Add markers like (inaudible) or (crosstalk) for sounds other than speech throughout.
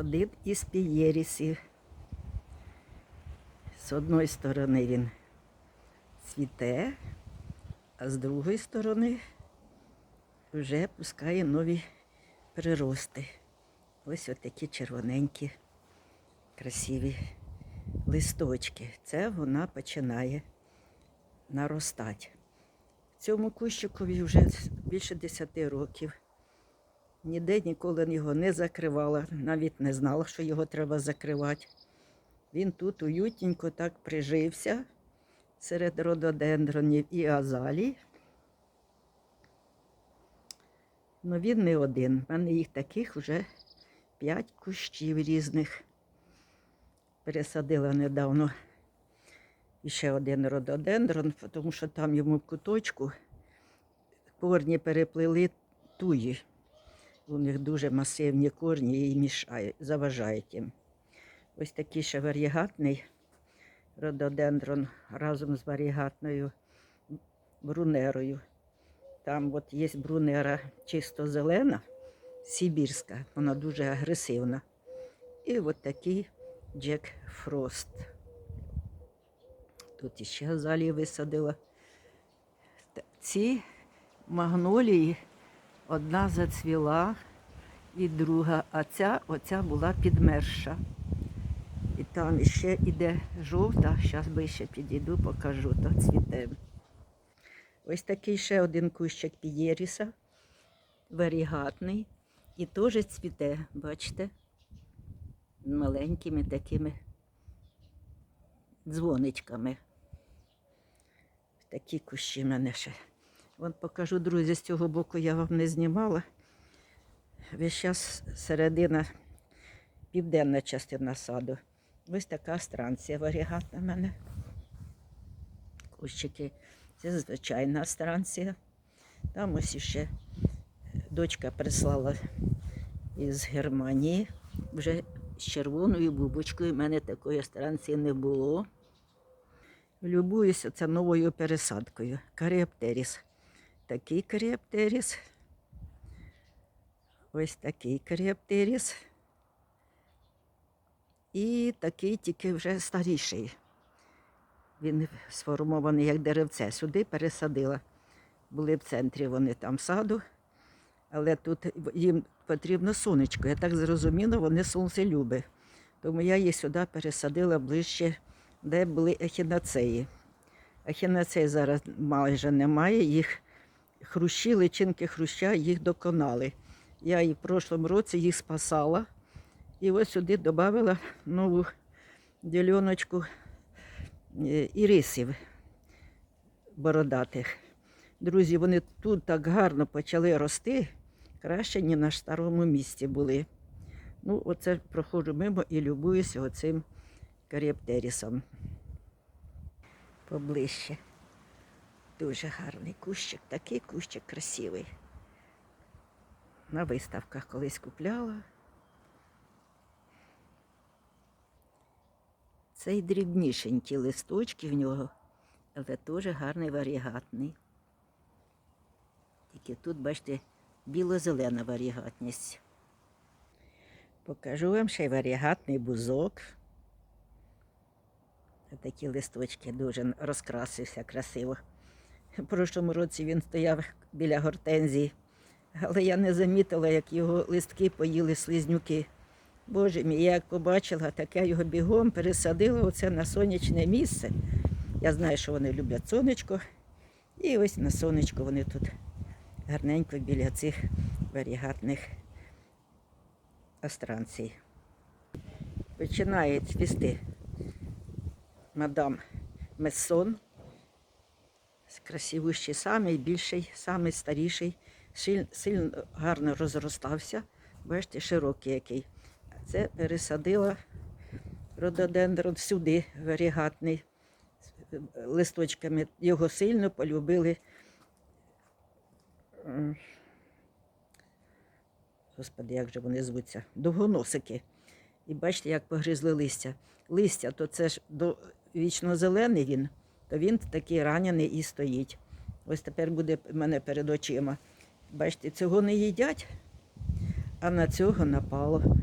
один із пієрісів. З одної сторони він цвіте, а з другої сторони вже пускає нові прирости. Ось отакі червоненькі, красиві листочки. Це вона починає наростати. Цьому кущикові вже більше 10 років. Ніде ніколи його не закривала, навіть не знала, що його треба закривати. Він тут уютненько так прижився серед рододендронів і азалій. Ну він не один. У мене їх таких вже п'ять кущів різних. Пересадила недавно ще один рододендрон, тому що там йому в куточку корні переплили туї. У них дуже масивні корні і мішають, заважають їм. Ось такий ще варігатний рододендрон разом з варігатною брунерою. Там от є брунера чисто зелена, сибірська, вона дуже агресивна. І от такий Джек Фрост. Тут іще газалії висадила. Ці магнолії одна зацвіла і друга, а ця оця була підмерша. І там ще іде жовта, зараз би ще підійду, покажу, то цвіте. Ось такий ще один кущик пієріса, варігатний, і теж цвіте, бачите, маленькими такими дзвоничками. Такі кущі в мене ще. Вон покажу, друзі, з цього боку я вам не знімала. Весь час середина, південна частина саду. Ось така странція варігатна в мене. Кущики. Це звичайна странція. Там ось іще дочка прислала із Германії. Вже з червоною бубочкою. У мене такої странції не було. Любуюся це новою пересадкою. Каріоптеріс. Такий каріоптеріс. Ось такий каріоптеріс. І такий тільки вже старіший. Він сформований як деревце. Сюди пересадила. Були в центрі вони там саду, але тут їм потрібно сонечко. Я так зрозуміла, вони сонце любить. Тому я їх сюди пересадила ближче, де були ехінацеї. Ехінацей зараз майже немає, їх хрущі, личинки хруща їх доконали. Я і в прошлому році їх спасала. І ось сюди додала нову діляночку е, ірисів бородатих. Друзі, вони тут так гарно почали рости, краще, ніж на старому місці були. Ну, оце проходжу мимо і любуюся оцим каріоптерісом. Поближче. Дуже гарний кущик, такий кущик красивий. На виставках колись купляла. Цей дрібнішенькі листочки в нього, але теж гарний варігатний. Тільки тут, бачите, біло-зелена варігатність. Покажу вам ще й варігатний бузок. Такі листочки дуже розкрасився красиво. В прошлому році він стояв біля гортензії, але я не замітила, як його листки поїли слизнюки. Боже мій, я як побачила, так я його бігом пересадила оце на сонячне місце. Я знаю, що вони люблять сонечко. І ось на сонечко вони тут гарненько біля цих варігатних астранцій. Починає цвісти мадам Мессон. Красивущий, самий більший, самий старіший, сильно, гарно розростався. Бачите, широкий який. Це пересадила рододендрон сюди, варігатний, з листочками. Його сильно полюбили. Господи, як же вони звуться? Довгоносики. І бачите, як погризли листя. Листя, то це ж до, вічно зелений він, то він такий ранений і стоїть. Ось тепер буде в мене перед очима. Бачите, цього не їдять, а на цього напало.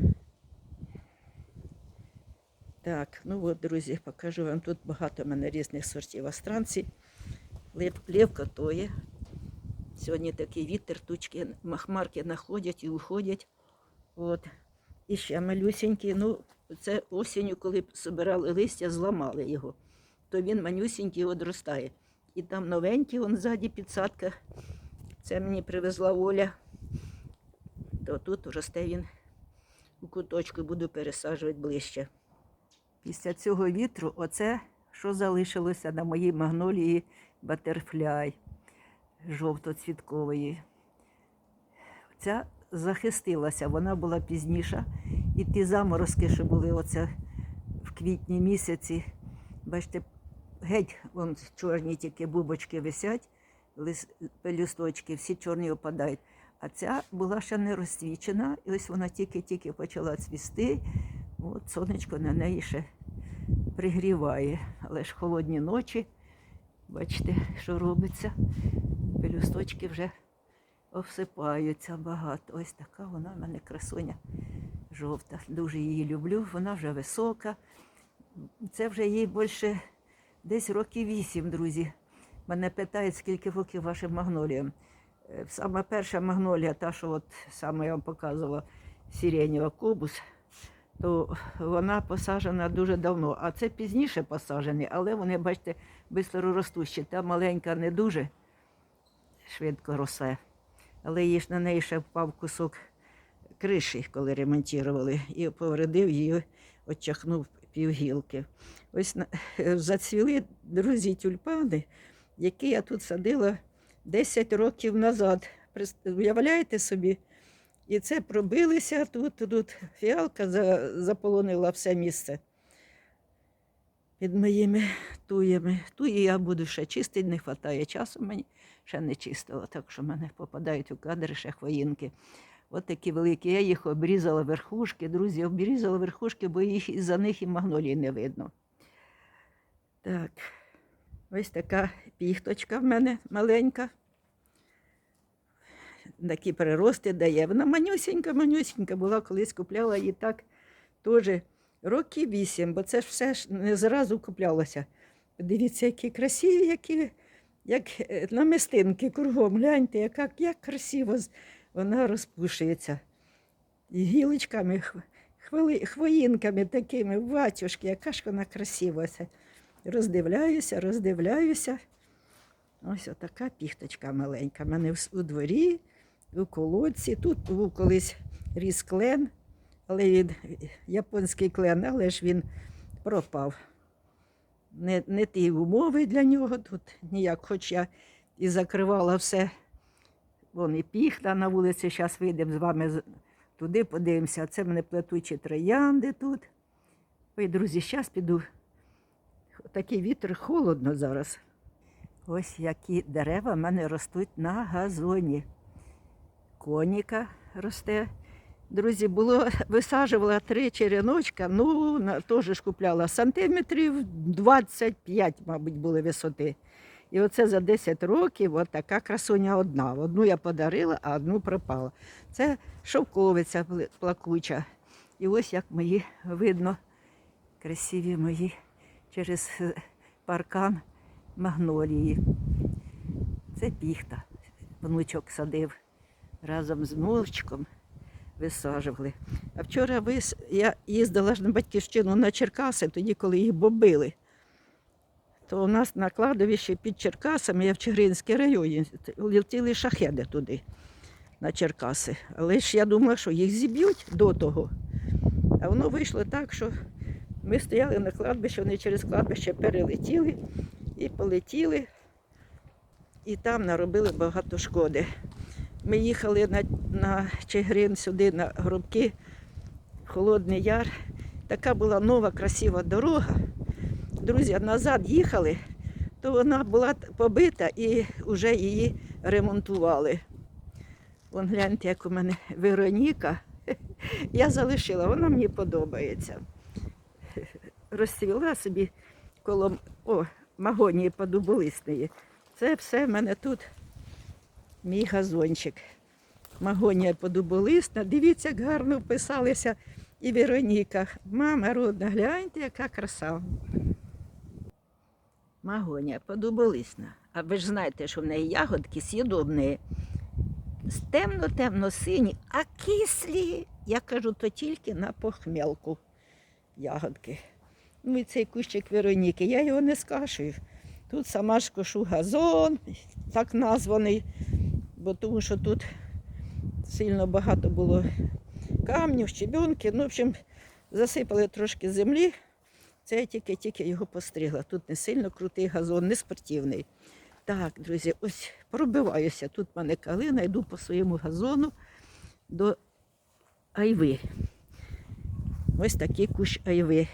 Так, ну от, друзі, покажу вам тут багато в мене різних сортів астранці. Лев, левка тоє. Сьогодні такий вітер, тучки, махмарки находять і уходять. От. І ще малюсенький. Ну, це осінню, коли збирали листя, зламали його. То він манюсенький одростає. І там новенький, он ззаді підсадка. Це мені привезла Оля. То тут росте він у куточку, буду пересаджувати ближче. Після цього вітру, оце що залишилося на моїй магнолії батерфляй жовтоцвіткової. Ця захистилася, вона була пізніша. І ті заморозки, що були оце в квітні місяці, бачите, геть вон чорні тільки бубочки висять, лис- пелюсточки, всі чорні опадають. А ця була ще не розцвічена, і ось вона тільки-тільки почала цвісти. От сонечко на неї ще пригріває. Але ж холодні ночі, бачите, що робиться. Пелюсточки вже обсипаються багато. Ось така вона в мене красуня жовта. Дуже її люблю. Вона вже висока. Це вже їй більше десь років вісім, друзі. Мене питають, скільки років вашим магноліям. Е, Сама перша магнолія, та, що от саме я вам показувала, сиренєва кобус, то вона посаджена дуже давно. А це пізніше посаджені, але вони, бачите, швидко ростущі. Та маленька не дуже швидко росте. Але її ж на неї ще впав кусок криші, коли ремонтували, і повредив її, отчахнув півгілки. Ось зацвіли, друзі, тюльпани, які я тут садила 10 років назад. Уявляєте собі? І це пробилися тут, тут фіалка заполонила все місце під моїми туями. Туї я буду ще чистити, не вистачає часу мені, ще не чистила, так що мене попадають у кадри ще хвоїнки. От такі великі. Я їх обрізала верхушки, друзі, обрізала верхушки, бо їх із-за них і магнолії не видно. Так, ось така піхточка в мене маленька. Такі прирости дає. Вона манюсінька, манюсінька була, колись купляла її так теж років вісім, бо це ж все ж не зразу куплялося. Дивіться, які красиві, які, як е, намистинки кругом. Гляньте, яка, як красиво вона розпушується. І гілочками, хвили, хвоїнками такими, батюшки, яка ж вона красива. Роздивляюся, роздивляюся. Ось отака піхточка маленька. У мене у дворі, у колодці. Тут був колись ріс клен, але він японський клен, але ж він пропав. Не, не ті умови для нього тут ніяк, хоч я і закривала все. Вон і піхта на вулиці, зараз вийдемо з вами туди, подивимося. Це мене плетучі троянди тут. Ой, друзі, зараз піду. Такий вітер, холодно зараз. Ось які дерева в мене ростуть на газоні. Коніка росте. Друзі, було, висаджувала три череночка, ну, теж купляла сантиметрів 25, мабуть, були висоти. І оце за 10 років от така красуня одна. Одну я подарила, а одну пропала. Це шовковиця плакуча. І ось як мої видно, красиві мої через е, паркан магнолії. Це піхта. Внучок садив разом з внучком висаджували. А вчора вис... я їздила ж на батьківщину на Черкаси, тоді, коли їх бомбили. То у нас на кладовищі під Черкасами, я в Чигиринській районі, летіли шахеди туди, на Черкаси. Але ж я думала, що їх зіб'ють до того. А воно вийшло так, що ми стояли на кладбищі, вони через кладбище перелетіли і полетіли, і там наробили багато шкоди. Ми їхали на, на Чигирин сюди, на гробки, Холодний Яр. Така була нова, красива дорога. Друзі, назад їхали, то вона була побита і вже її ремонтували. Вон гляньте, як у мене Вероніка. Я залишила, вона мені подобається. Розцвіла собі коло о, магонії подуболисної. Це все в мене тут мій газончик. Магонія подуболисна. Дивіться, як гарно вписалися і Вероніка. Мама родна, гляньте, яка краса. Магоня подобалисна. А ви ж знаєте, що в неї ягодки с'їдобні. З темно-темно сині, а кислі. Я кажу, то тільки на похмелку ягодки. Ну і цей кущик Вероніки, я його не скашую. Тут сама ж кошу газон, так названий, бо тому що тут сильно багато було камнів, щебенки. Ну, в общем, засипали трошки землі. Це я тільки-тільки його постригла. Тут не сильно крутий газон, не спортивний. Так, друзі, ось пробиваюся. Тут в мене калина, йду по своєму газону до айви. Ось такий кущ айви.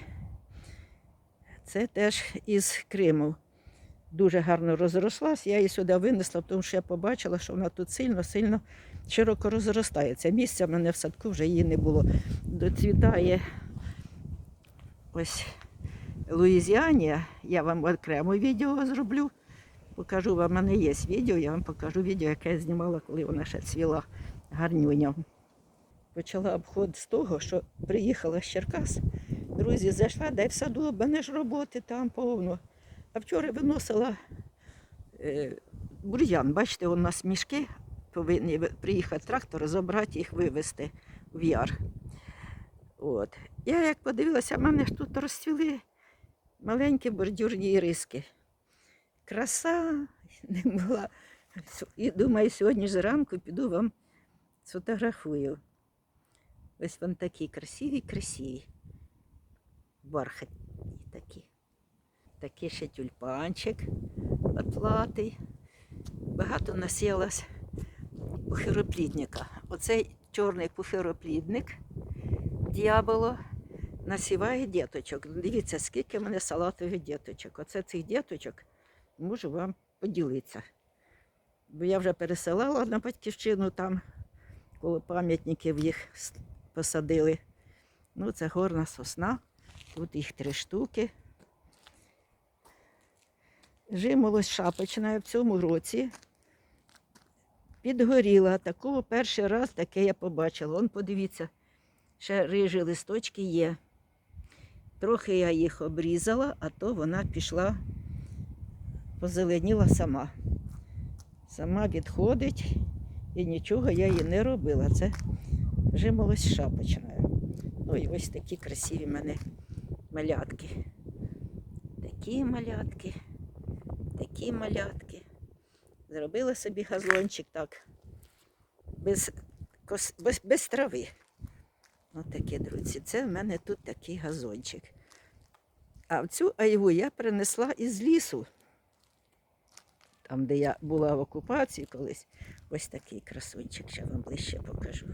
Це теж із Криму. Дуже гарно розрослась. Я її сюди винесла, тому що я побачила, що вона тут сильно-сильно широко розростається. Місця в мене в садку вже її не було. Доцвітає ось Луїзіанія. Я вам окремо відео зроблю. Покажу вам, в мене є відео, я вам покажу відео, яке я знімала, коли вона ще цвіла гарнюня. Почала обход з того, що приїхала з Черкас. Друзі, зайшла, дай в саду, мене ж роботи там повно. А вчора виносила е, бур'ян. Бачите, у нас мішки повинні приїхати трактор, забрати їх, вивезти в яр. От. Я як подивилася, в мене ж тут розцвіли маленькі бордюрні іриски. Краса (laughs) не була. І думаю, сьогодні ж зранку піду вам сфотографую. Ось вони такі красиві, красиві. Бархатні такі. Такий ще тюльпанчик отлатий. Багато насілось пухироплідника. Оцей чорний пухироплідник дьяволо насіває діточок. Дивіться, скільки в мене салатових діточок. Оце цих діточок можу вам поділитися. Бо я вже переселала на батьківщину там, коло пам'ятників їх посадили. Ну, це горна сосна. Тут їх три штуки. Жимолось шапочна в цьому році підгоріла. Такого перший раз таке я побачила. Вон подивіться, ще рижі листочки є. Трохи я їх обрізала, а то вона пішла, позеленіла сама. Сама відходить і нічого я їй не робила. Це жимолось шапочна. Ну і ось такі красиві в мене малятки. Такі малятки, такі малятки. Зробила собі газончик так, без, без, без трави. Ось такі, друзі. Це в мене тут такий газончик. А цю айву я принесла із лісу. Там, де я була в окупації колись, ось такий красунчик, ще вам ближче покажу.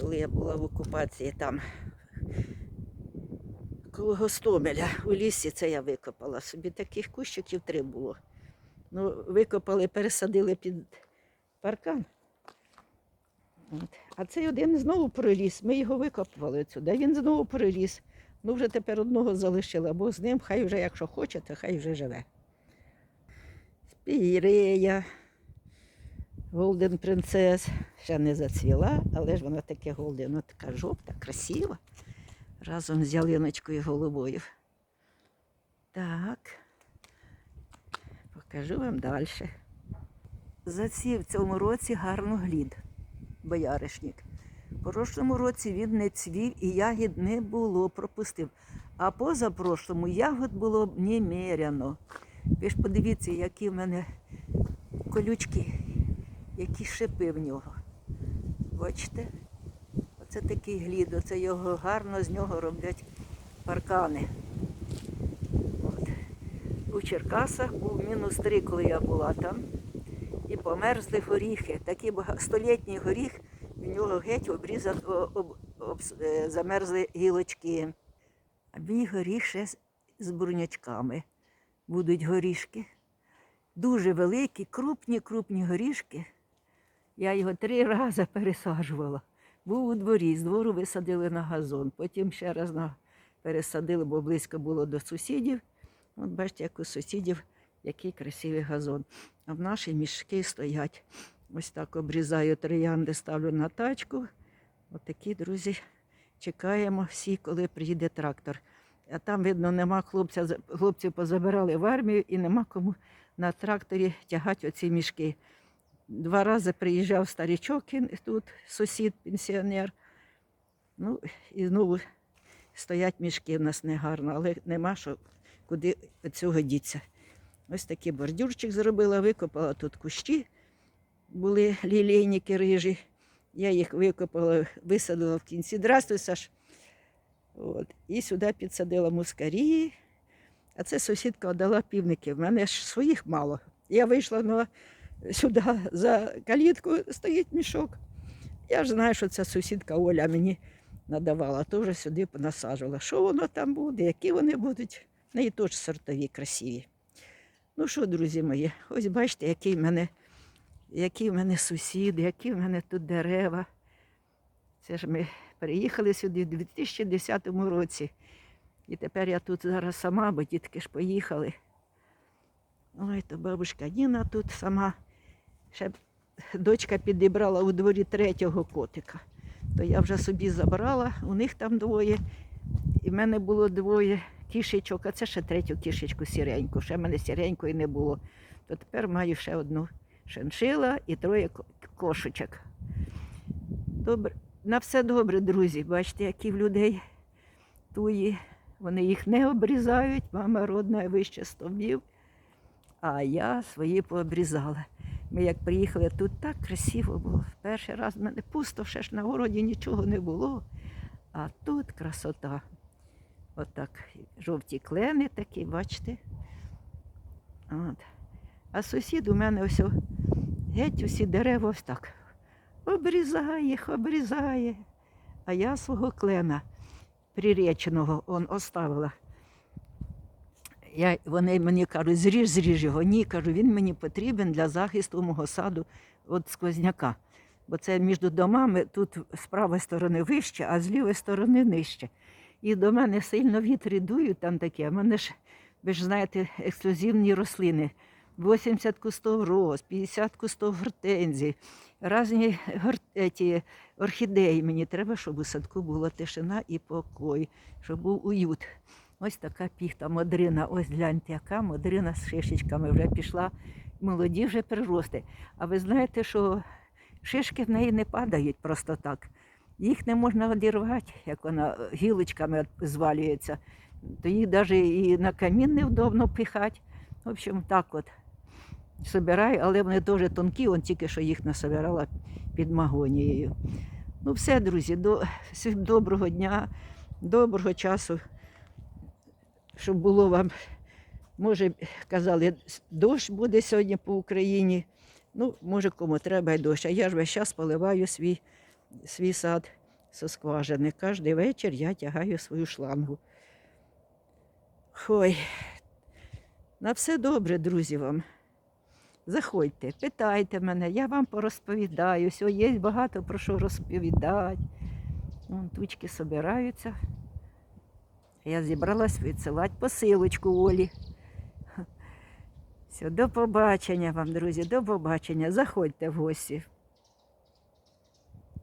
Коли я була в окупації там коло Гостомеля у лісі, це я викопала собі. Таких кущиків три було. Ну, викопали, пересадили під паркан. От. А цей один знову проріс. Ми його викопували сюди. Він знову проріс. Ну, вже тепер одного залишила, бо з ним хай вже, якщо хоче, то хай вже живе. Спірея, Голден Принцес. Ще не зацвіла, але ж вона таке голден, вона така жовта, красива. Разом з ялиночкою голубою. Так. Покажу вам далі. Засів в цьому році гарно глід, бояришник. В прошлому році він не цвів і ягід не було, пропустив. А позапрошлому ягод було немеряно. Ви ж подивіться, які в мене колючки, які шипи в нього. Бачите? Оце такий глід, оце його гарно з нього роблять паркани. От. У Черкасах був мінус три, коли я була там. І померзли горіхи. Такий столітній горіх, в нього геть обрізан, о- об, об, е, замерзли гілочки. А мій горіх ще з бурнячками. Будуть горішки. Дуже великі, крупні, крупні горішки. Я його три рази пересаджувала. Був у дворі, з двору висадили на газон, потім ще раз на... пересадили, бо близько було до сусідів. От бачите, як у сусідів який красивий газон. А в наші мішки стоять. Ось так обрізаю троянди, ставлю на тачку. Отакі, друзі, чекаємо всі, коли приїде трактор. А там, видно, нема хлопця, хлопців позабирали в армію і нема кому на тракторі тягати оці мішки. Два рази приїжджав старічок тут, сусід, пенсіонер. Ну, і знову стоять мішки в нас негарно, але нема що куди від цього діться. Ось такий бордюрчик зробила, викопала тут кущі, були лілейники рижі. Я їх викопала, висадила в кінці. Здравствуй, Саш. От. І сюди підсадила мускарії. А це сусідка дала півники. В мене ж своїх мало. Я вийшла на, сюди за калітку, стоїть мішок. Я ж знаю, що ця сусідка Оля мені надавала, теж сюди понасаджувала. Що воно там буде, які вони будуть. В неї теж сортові, красиві. Ну що, друзі мої, ось бачите, який в мене, які в мене сусіди, які в мене тут дерева. Це ж ми приїхали сюди в 2010 році. І тепер я тут зараз сама, бо дітки ж поїхали. Ой, то бабушка Ніна тут сама. Ще дочка підібрала у дворі третього котика. То я вже собі забрала, у них там двоє. І в мене було двоє кішечок, а це ще третю кішечку сіреньку. Ще в мене сіренької не було. То тепер маю ще одну шиншила і троє кошечок. Добре. На все добре, друзі. Бачите, які в людей туї. Вони їх не обрізають, мама родна вище стовбів, а я свої пообрізала. Ми як приїхали, тут так красиво було. Перший раз в мене пусто, ще ж на городі нічого не було. А тут красота. Отак. Жовті клени такі, бачите. От. А сусід у мене ось геть усі дерева ось так. Обрізає їх, обрізає. А я свого клена приреченого он оставила. Я, вони мені кажуть, зріж, зріж його. Ні, кажу, він мені потрібен для захисту мого саду від сквозняка. Бо це між домами тут з правої сторони вище, а з лівої сторони нижче. І до мене сильно вітри дують там такі, а в мене ж, ви ж знаєте, ексклюзивні рослини. 80 кустов роз, 50 кустов гортензій, різні гор... орхідеї. Мені треба, щоб у садку була тишина і покой, щоб був уют. Ось така піхта, модрина. Ось гляньте, яка модрина з шишечками вже пішла. Молоді вже прирости. А ви знаєте, що шишки в неї не падають просто так. Їх не можна одірвати, як вона гілочками звалюється. То їх навіть і на камін невдобно пихати. В общем, так от собираю, але вони дуже тонкі, он тільки що їх насобирала під магонією. Ну, все, друзі, до, всім доброго дня, доброго часу, щоб було вам, може, казали, дощ буде сьогодні по Україні. Ну, може, кому треба й дощ. А я ж весь час поливаю свій, свій сад зі скважини. Кожен вечір я тягаю свою шлангу. Ой, на все добре, друзі вам. Заходьте, питайте мене, я вам порозповідаю. Все, є багато про що розповідати. Вон тучки собираються. Я зібралась відсилати посилочку Олі. Все, до побачення вам, друзі, до побачення. Заходьте в гості.